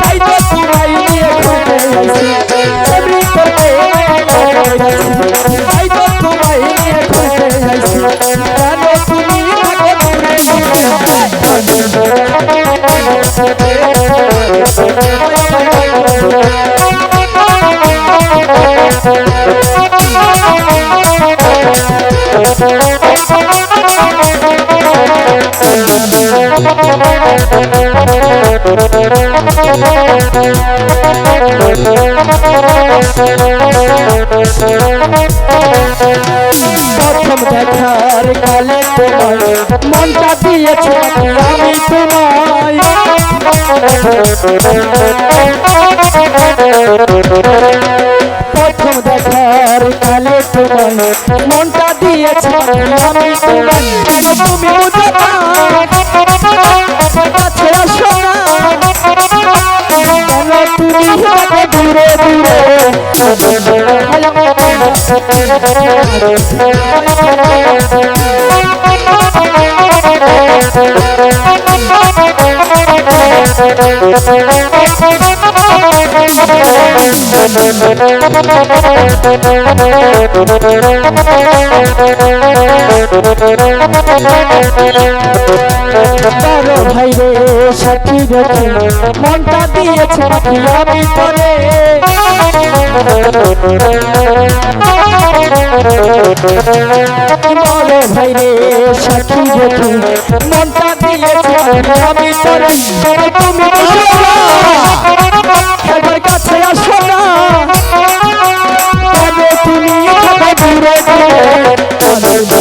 তাই তো প্রথম দেখার কালে তোমায় মনটা দিয়েছে আমি তোমায়। প্রথম দেখার কালে তোমায় মনটা দিয়েছে আমি তোমায়। তুমি দূরে ভাই রে সাথী রেখে মনটা দিয়েছে আমি করে বড় ভাই রে সাথী রেখে মনটা পাখি আমি তবে তুমি একবার কাছে আসো না। তবে তুমি থাকো দূরে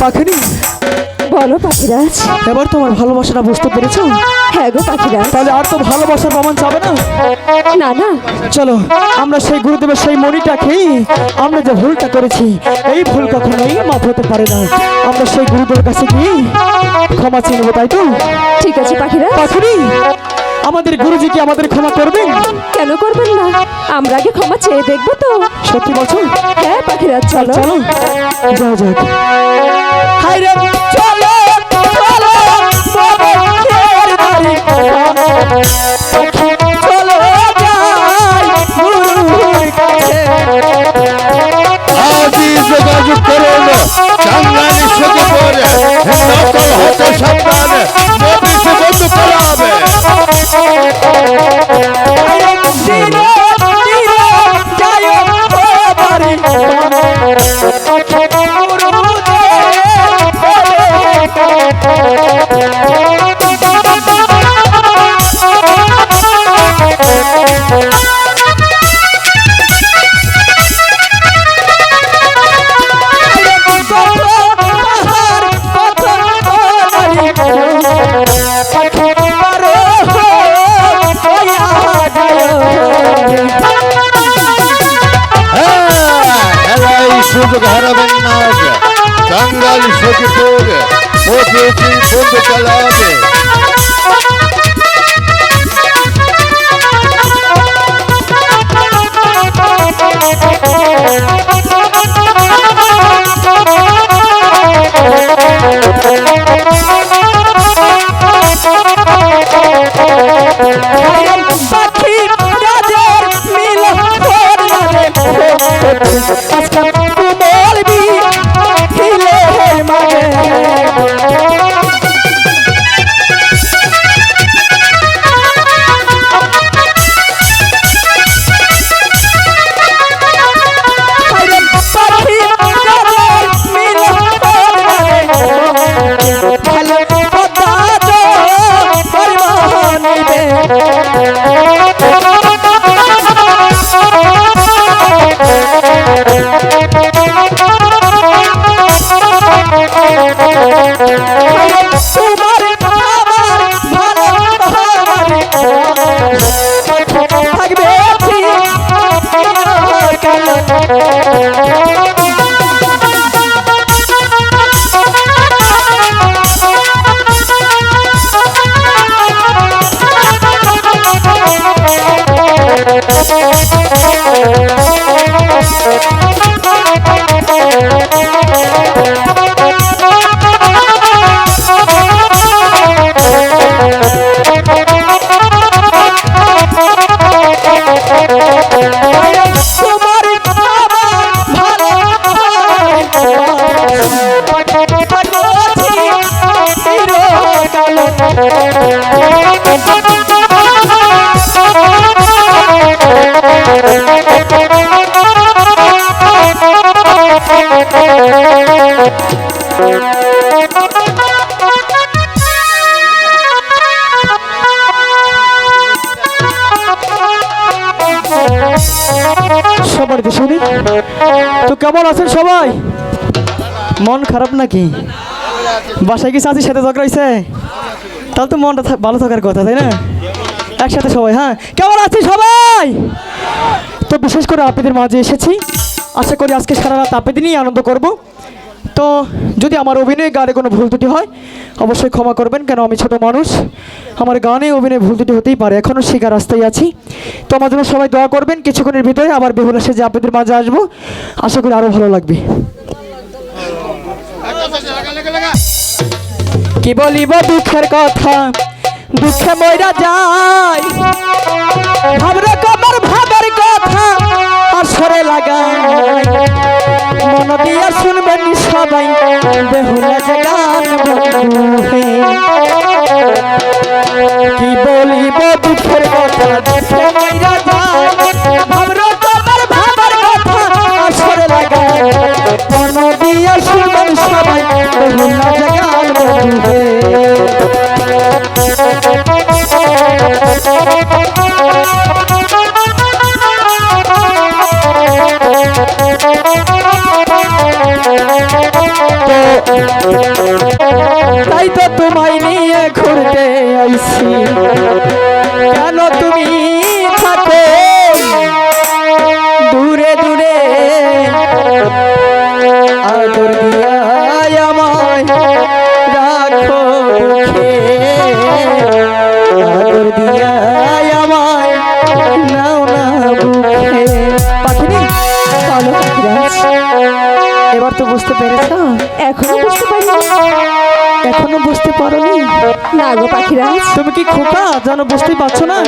পাখিনি বলো পাখিরাজ। এবার তোমার ভালোবাসাটা বুঝতে পেরেছ? হ্যাঁ গো পাখিরাজ। তাহলে আর তো ভালোবাসার প্রমাণ চাবে না? না না। চলো আমরা সেই গুরুদেবের সেই মণিটা খেয়ে আমরা যে ভুলটা করেছি এই ভুল কখনোই মাফ হতে পারে না। আমরা সেই গুরুদেবের কাছে গিয়ে ক্ষমা চেয়ে নেব তাই তো? ঠিক আছে পাখিরাজ। পাখিনি আমাদের গুরুজি কি আমাদের ক্ষমা করবেন কেন করবেন না? আমরা আগে ক্ষমা চেয়ে দেখব তো। সত্যি বলছো? হ্যাঁ পাখিরাজ চলো। চলো। যাও যাক। হাই রে চলো চলো চলো যোগাযোগ করুন হতে Moki Pog, Moki Pog, Moki Pog, তোমার আমার Thank you. সবার শুনি তো কেমন আছেন সবাই? মন খারাপ নাকি? বাসায় কিছু আছিস সাথে ঝগড়া তাহলে তো মনটা ভালো থাকার কথা, তাই না? একসাথে সবাই হ্যাঁ? কেমন আছি সবাই? তো বিশেষ করে আপনাদের মাঝে এসেছি। আশা করি আজকে সারা রাত আপনাদের নিয়ে আনন্দ করব। তো যদি আমার অভিনয় গানে কোনো ভুল ত্রুটি হয়, অবশ্যই ক্ষমা করবেন, কেন আমি ছোট মানুষ। আমার গানে অভিনয় ভুল ত্রুটি হতেই পারে এখনও শেখার রাস্তায় আছি। তো আমার জন্য সবাই দোয়া করবেন, কিছুক্ষণের ভিতরে আবার বেহুল যে আপনাদের মাঝে আসব। আশা করি আরও ভালো লাগবে। কি বলিব দুঃখের কথা? দুঃখে ময়রা যায়। কথা এখনও বুঝতে পারোনি? না গো পাখিরাজ। তুমি কি খোকা? জানো বুঝতেই পারছ না?